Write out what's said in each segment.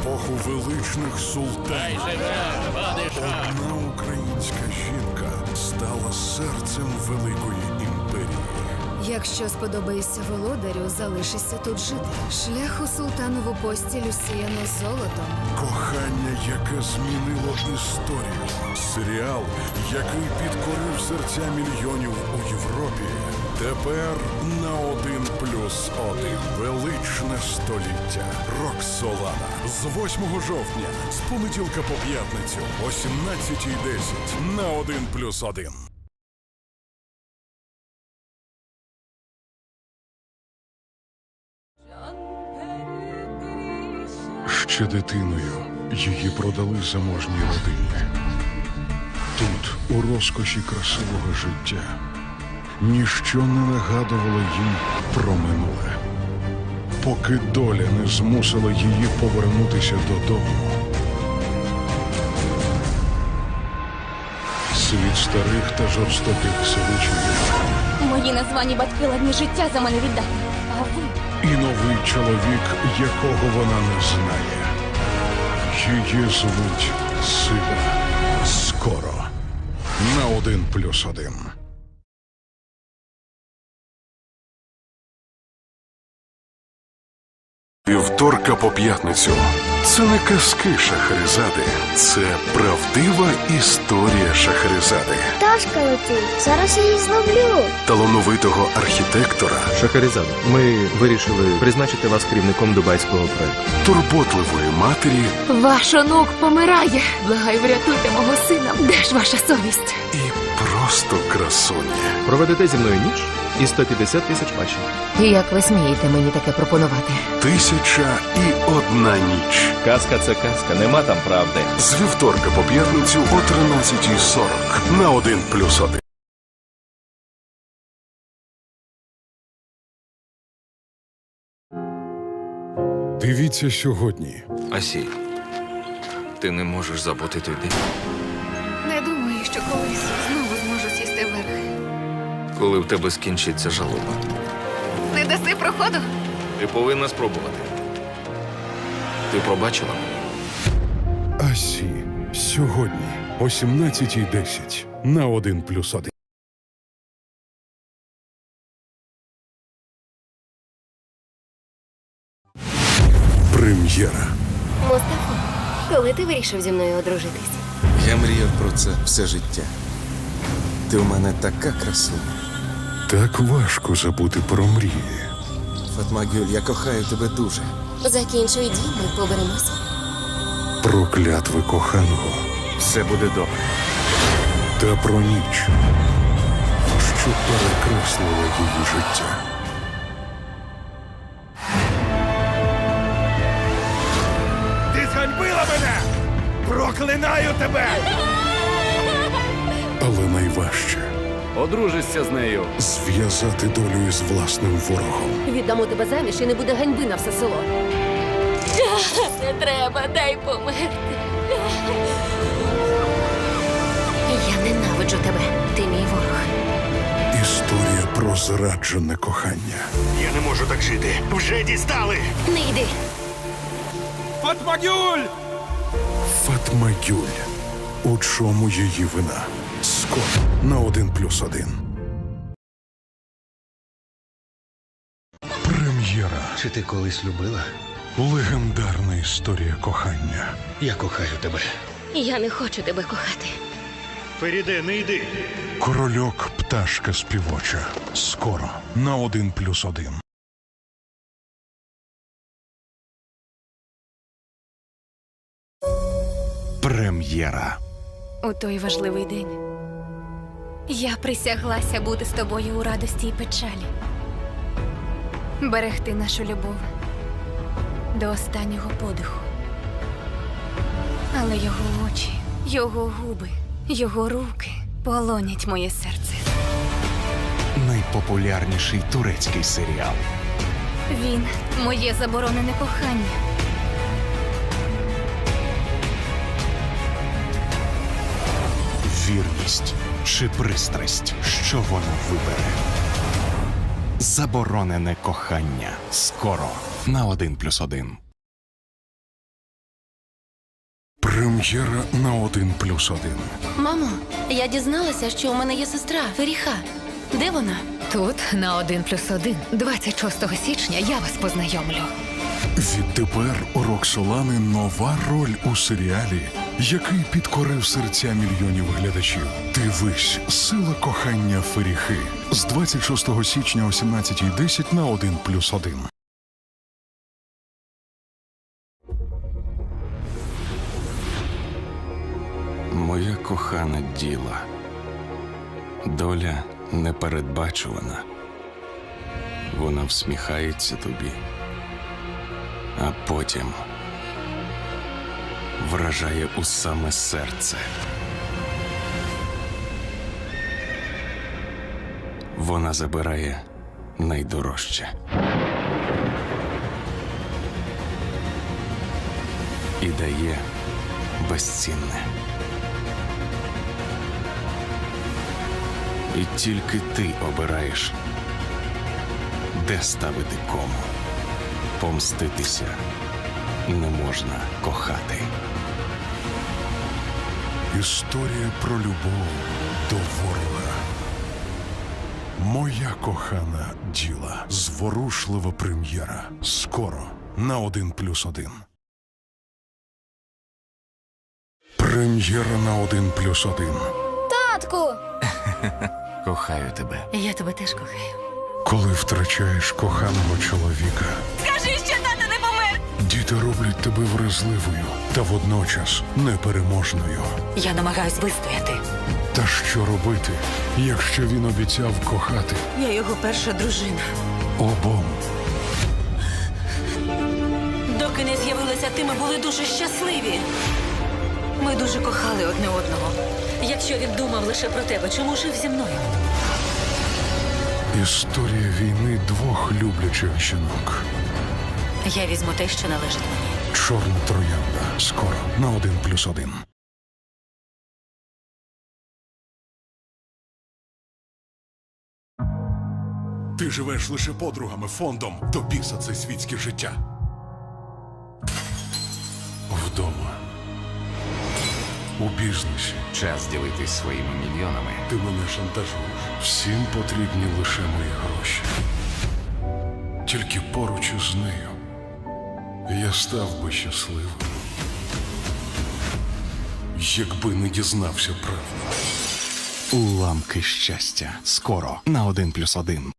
Епоху величних султанів одна українська жінка стала серцем великої імперії. Якщо сподобаєшся володарю, залишишся тут жити. Шлях у султанову постіль усіяно золотом. Кохання, яке змінило історію. Серіал, який підкорив серця мільйонів у Європі. Тепер на один плюс один. Величне століття. Роксолана. З 8 жовтня, з понеділка по п'ятницю, о 17.10 на один плюс один. Ще дитиною її продали заможній родині. Тут, у розкоші красивого життя, ніщо не нагадувало їй про минуле, поки доля не змусила її повернутися додому. Світ старих та жорстоких звичаїв Мої названі батьки ладні життя за мене віддати. А ви і новий чоловік, якого вона не знає. Її звуть Сила. Скоро на один плюс один. Вівторка по п'ятницю. Це не казки Шахерезади. Це правдива історія Шахерезади. Пташка летить. Зараз я її зловлю. Талановитого архітектора, Шахарізада, ми вирішили призначити вас керівником дубайського проекту. турботливої матері ваш онук помирає. Благаю, врятуйте мого сина. Де ж ваша совість? і просто красуні. Проведете зі мною ніч і 150 тисяч пачок. Як ви смієте мені таке пропонувати? Тисяча і одна ніч. Казка це казка, нема там правди. З вівторка по п'ятницю о 13.40 на 1 плюс 1. Дивіться сьогодні. Асі, ти не можеш забути той день, Не думаю, що колись коли в тебе скінчиться жалоба. Не даси проходу? Ти повинна спробувати. Ти пробачила мене? Асі. Сьогодні о 17.10 на 1 плюс 1. Прем'єра. Мустафо, коли ти вирішив зі мною одружитись? Я мріяв про це все життя. Ти в мене така красуня. Так важко забути про мрії. Фатмагюль, я кохаю тебе дуже. Закінчуй дім, ми поберемося. Про клятви коханого Все буде добре. та про ніч, що перекреслила її життя. Ти зганьбила мене! Проклинаю тебе! Але найважче Одружишся з нею. зв'язати долю із власним ворогом. Віддамо тебе заміж і не буде ганьби на все село. Не треба, дай померти. Я ненавиджу тебе. Ти мій ворог. Історія про зраджене кохання. Я не можу так жити. Вже дістали! Не йди. Фатмагюль! Фатма Гюль. У чому її вина? Скоро на 1 плюс 1. Прем'єра. Чи ти колись любила? Легендарна історія кохання. Я кохаю тебе. Я не хочу тебе кохати. Феріде, не йди. Корольок пташка співоча. Скоро на 1 плюс 1. Прем'єра. У той важливий день я присяглася бути з тобою у радості і печалі, берегти нашу любов до останнього подиху. Але його очі, його губи, його руки полонять моє серце. Найпопулярніший турецький серіал. Він моє заборонене кохання. Вірність чи пристрасть, що вона вибере. Заборонене кохання. Скоро на 1+,1. Прем'єра на 1 плюс 1. Мамо, я дізналася, що у мене є сестра Феріха. Де вона? Тут на 1 плюс 1. 26 січня я вас познайомлю. Відтепер у Роксолани нова роль у серіалі, який підкорив серця мільйонів глядачів. Дивись, сила кохання Феріхи з 26 січня о 17.10 на 1 плюс 1. Моя кохана діла. Доля непередбачувана. Вона всміхається тобі, а потім вражає у саме серце. Вона забирає найдорожче. І дає безцінне. І тільки ти обираєш, де ставити кому. Помститися не можна кохати. Історія про любов до ворога. Моя кохана діла. Зворушлива прем'єра. Скоро на 1 плюс 1. Прем'єра на 1 плюс 1. Татку! Кохаю тебе. Я тебе теж кохаю. Коли втрачаєш коханого чоловіка, діти роблять тебе вразливою та водночас непереможною. Я намагаюсь вистояти. Та що робити, якщо він обіцяв кохати Я його перша дружина. обом? Доки не з'явилася ти, ми були дуже щасливі. Ми дуже кохали одне одного. Якщо він думав лише про тебе, чому жив зі мною? Історія війни двох люблячих жінок. Я візьму те, що належить мені. Чорна троянда. Скоро на 1 плюс 1. Ти живеш лише подругами, фондом. До біса це світське життя. Вдома. У бізнесі. Час ділитись своїми мільйонами. Ти мене шантажуєш. Всім потрібні лише мої гроші. Тільки поруч із нею я став би щасливим. Якби не дізнався правду. Уламки щастя. Скоро на 1 плюс 1.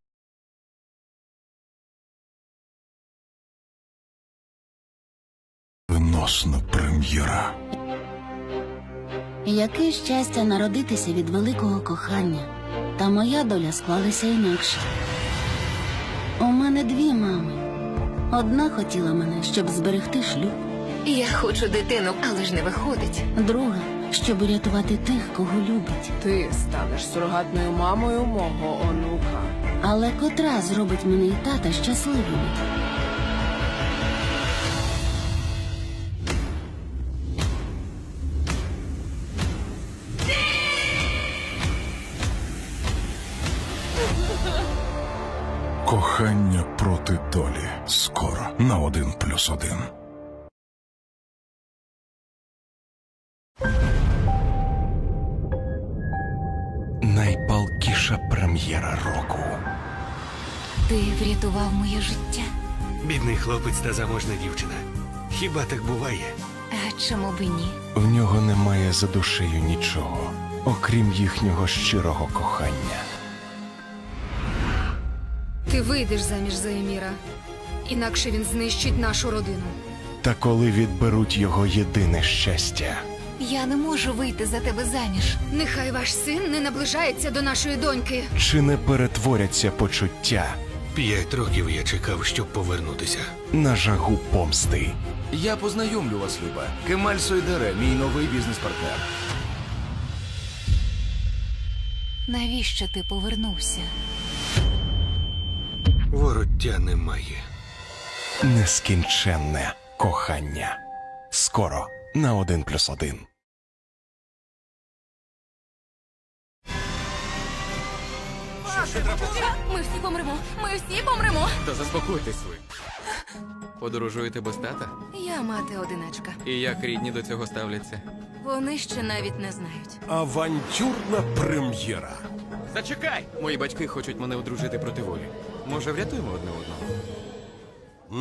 Виносна прем'єра. Яке щастя народитися від великого кохання, та моя доля склалася інакше. У мене дві мами. Одна хотіла мене, щоб зберегти шлюб, Я хочу дитину, але ж не виходить. друга, щоб рятувати тих, кого любить. Ти станеш сурогатною мамою мого онука. Але котра зробить мене і тата щасливими? Кохання проти долі. Скоро на 1 плюс 1. Найпалкіша прем'єра року. Ти врятував моє життя. Бідний хлопець та заможна дівчина. Хіба так буває? А чому б і ні? В нього немає за душею нічого, окрім їхнього щирого кохання. Ти вийдеш заміж за Еміра. Інакше він знищить нашу родину. Та коли відберуть його єдине щастя, Я не можу вийти за тебе заміж. Нехай ваш син не наближається до нашої доньки. чи не перетворяться почуття П'ять років я чекав, щоб повернутися. на жагу помсти? Я познайомлю вас, Люба. Кемаль Сойдере, мій новий бізнес-партнер. Навіщо ти повернувся? Вороття немає. Нескінченне кохання. Скоро на 1 плюс 1. Ми всі помремо! Ми всі помремо! Та заспокойтесь ви. Подорожуєте без тата? Я мати одиначка. І як рідні до цього ставляться? Вони ще навіть не знають. Авантюрна прем'єра. Зачекай! Мої батьки хочуть мене одружити проти волі. Може, врятуємо одне одного?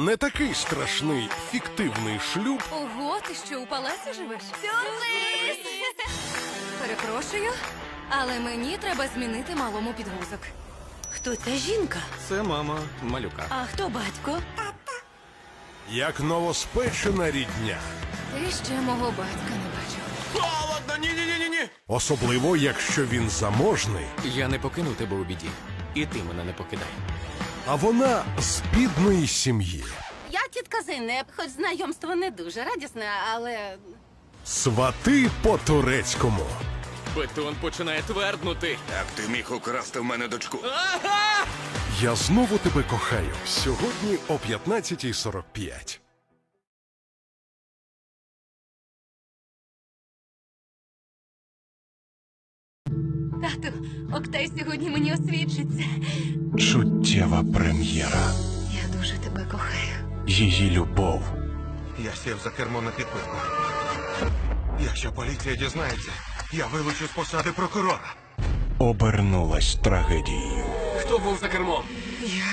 Не такий страшний фіктивний шлюб Ого, ти що у палаці живеш? Перепрошую, але мені треба змінити малому підгузок. Хто ця жінка? Це мама малюка. А хто батько? як новоспечена рідня. Ти ще мого батька не бачив. Холодно! Ні, ні, ні, ні, ні! Особливо, якщо він заможний, Я не покину тебе у біді. І ти мене не покидай. А вона з бідної сім'ї. Я тітка Зейнеп, хоч знайомство не дуже радісне, але Свати по турецькому. Бетон починає тверднути. Як ти міг украсти в мене дочку? Я знову тебе кохаю. Сьогодні о 15.45. Тату, Октай сьогодні мені освідчиться. Чуттєва прем'єра. Я дуже тебе кохаю. Її любов. Я сів за кермо на підпитку. Якщо поліція дізнається, я вилучу з посади прокурора. Обернулась трагедією. Хто був за кермом? Я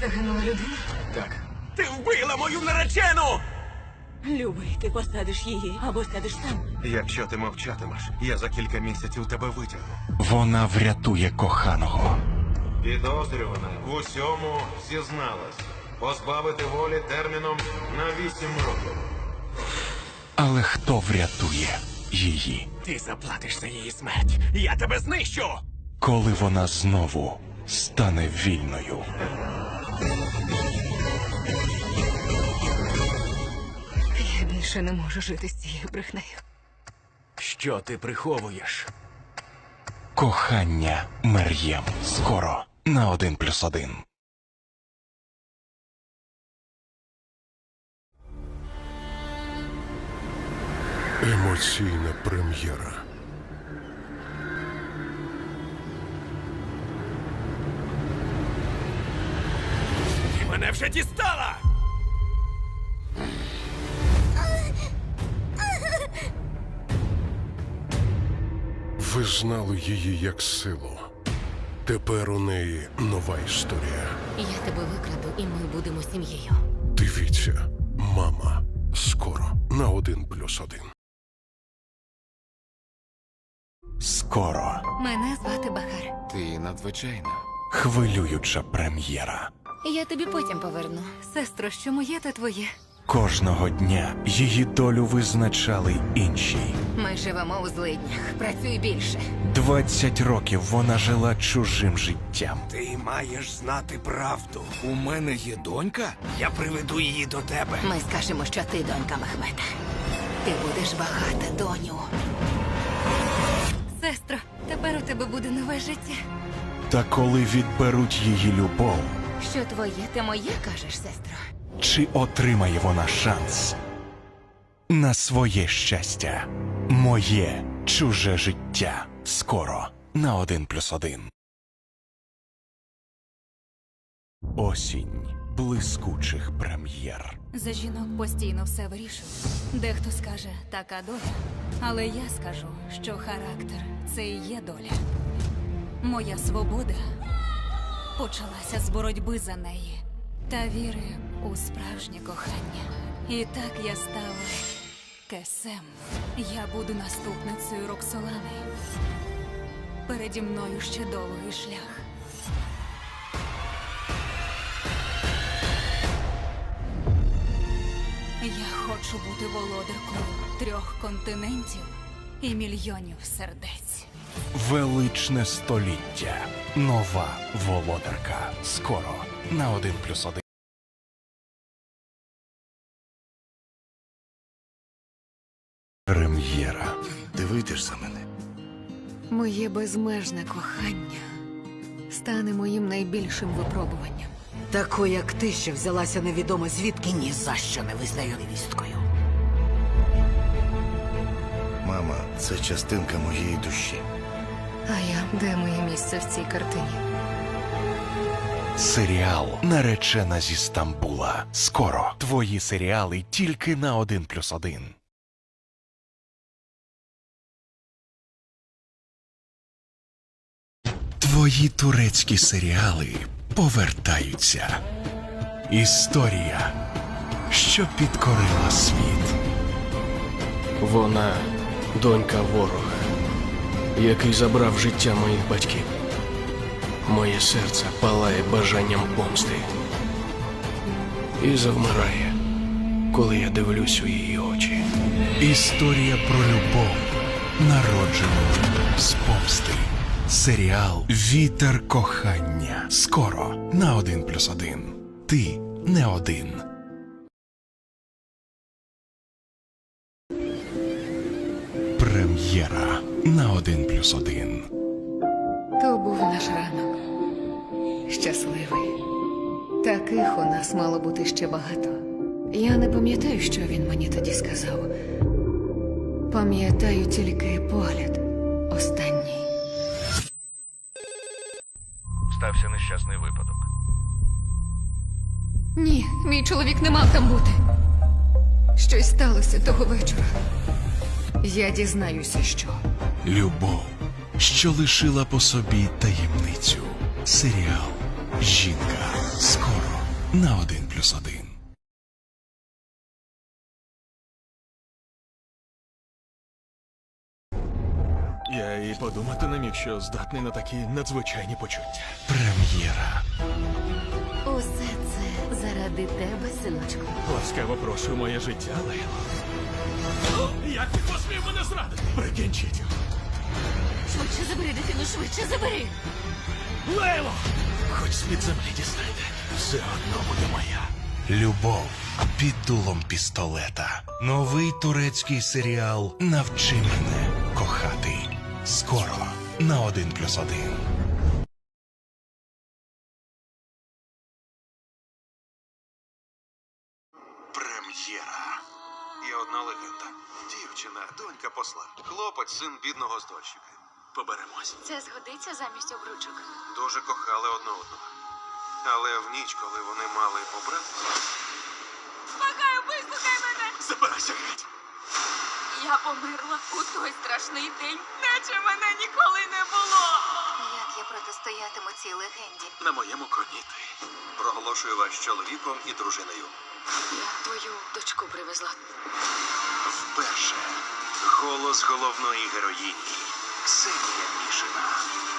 загинула людина. Так. Ти вбила мою наречену! Любий, ти посадиш її або сядеш сам. Якщо ти мовчатимеш, я за кілька місяців тебе витягну. Вона врятує коханого. Підозрювана в усьому зізналась. Позбавити волі терміном на вісім років. Але хто врятує її, Ти заплатиш за її смерть. Я тебе знищу! коли вона знову стане вільною? Я більше не можу жити з цією брехнею. Що ти приховуєш? Кохання Мер'єм. Скоро на 1 плюс 1. Емоційна прем'єра. Ти мене вже дістала! Ви знали її як силу. Тепер у неї нова історія. Я тебе викраду, і ми будемо сім'єю. Дивіться, мама. Скоро на 1 плюс 1. Скоро Мене звати Бахар. Ти надзвичайна. хвилююча прем'єра. Я тобі потім поверну. Сестро, що моє, те твоє. Кожного дня її долю визначали інші. Ми живемо у злиднях. Працюй більше. 20 років вона жила чужим життям. Ти маєш знати правду. У мене є донька? Я приведу її до тебе. Ми скажемо, що ти донька Мехмета. Ти будеш багата, доню. Сестро, тепер у тебе буде нове життя. Та коли відберуть її любов, Що твоє, те моє, кажеш, сестро. Чи отримає вона шанс на своє щастя? Моє чуже життя. Скоро на 1 плюс 1. Осінь блискучих прем'єр. За жінок постійно все вирішує. Дехто скаже така доля. Але я скажу, що характер це і є доля. Моя свобода почалася з боротьби за неї та віри у справжнє кохання. І так я стала кесем. Я буду наступницею Роксолани. Переді мною ще довгий шлях. Я хочу бути володаркою трьох континентів і мільйонів сердець. Величне століття. Нова володарка. Скоро на 1 плюс 1. Прем'єра. Ти вийдеш за мене. Моє безмежне кохання стане моїм найбільшим випробуванням. Таку, як ти, що взялася невідомо звідки, ні за що не визнаю невісткою. Мама, це частинка моєї душі. А я де моє місце в цій картині? Серіал Наречена зі Стамбула. Скоро твої серіали тільки на 1+,1. Твої турецькі серіали повертаються. Історія, що підкорила світ. Вона донька ворога, який забрав життя моїх батьків. Моє серце палає бажанням помсти і завмирає, коли я дивлюсь у її очі. Історія про любов, народжену з помсти. Серіал Вітер кохання. Скоро на 1+,1. Ти не один. Прем'єра на 1+,1. То був наш ранок. Щасливий. Таких у нас мало бути ще багато. Я не пам'ятаю, що він мені тоді сказав. Пам'ятаю тільки погляд останній. Стався нещасний випадок. Ні, мій чоловік не мав там бути. Щось сталося того вечора. Я дізнаюся, що. Любов, що лишила по собі таємницю. Серіал Жінка. Скоро на 1+,1. Я і подумати не міг, що здатний на такі надзвичайні почуття. Прем'єра. Усе це заради тебе, синочку. Ласкаво прошу моє життя, Лейло. Як ти посмів мене зрадити? Прикінчіть його. Швидше забери дитину, швидше забери. Лейло! Хоч з-під землі дізнайте, все одно буде моя. Любов під дулом пістолета. Новий турецький серіал Навчи мене кохати. Скоро на 1+,1. Є одна легенда. Дівчина, донька посла. Хлопець, син бідного стольщика. Поберемось. Це згодиться замість обручок. Дуже кохали одне одного. Але в ніч, коли вони мали побратися, Благаю, вислухай мене! забирайся геть. Я померла у той страшний день, наче мене ніколи не було. Як я протистоятиму цій легенді? На моєму коні ти. Проголошую вас чоловіком і дружиною. Я твою дочку привезла. Вперше голос головної героїні Ксенія Мішина.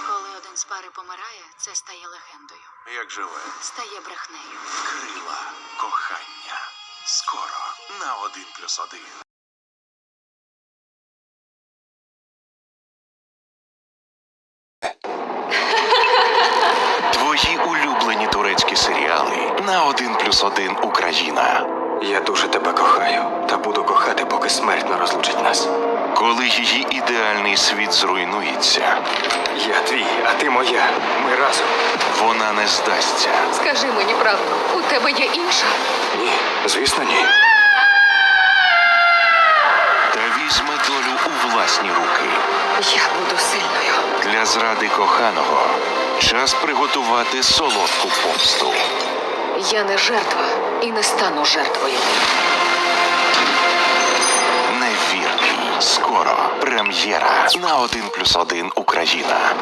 Коли один з пари помирає, це стає легендою. Як живе? Стає брехнею. Крила кохання. Скоро на 1+,1. Твої улюблені турецькі серіали на 1+,1 Україна. Я дуже тебе кохаю та буду кохати, поки смерть не розлучить нас. Коли її ідеальний світ зруйнується, Я твій, а ти моя. Ми разом. вона не здасться. Скажи мені правду, у тебе є інша. Ні, звісно, ні. Та візьме долю у власні руки. Я буду сильною. Для зради коханого час приготувати солодку помсту. Я не жертва і не стану жертвою. Невірний. Скоро прем'єра на 1+,1 Україна.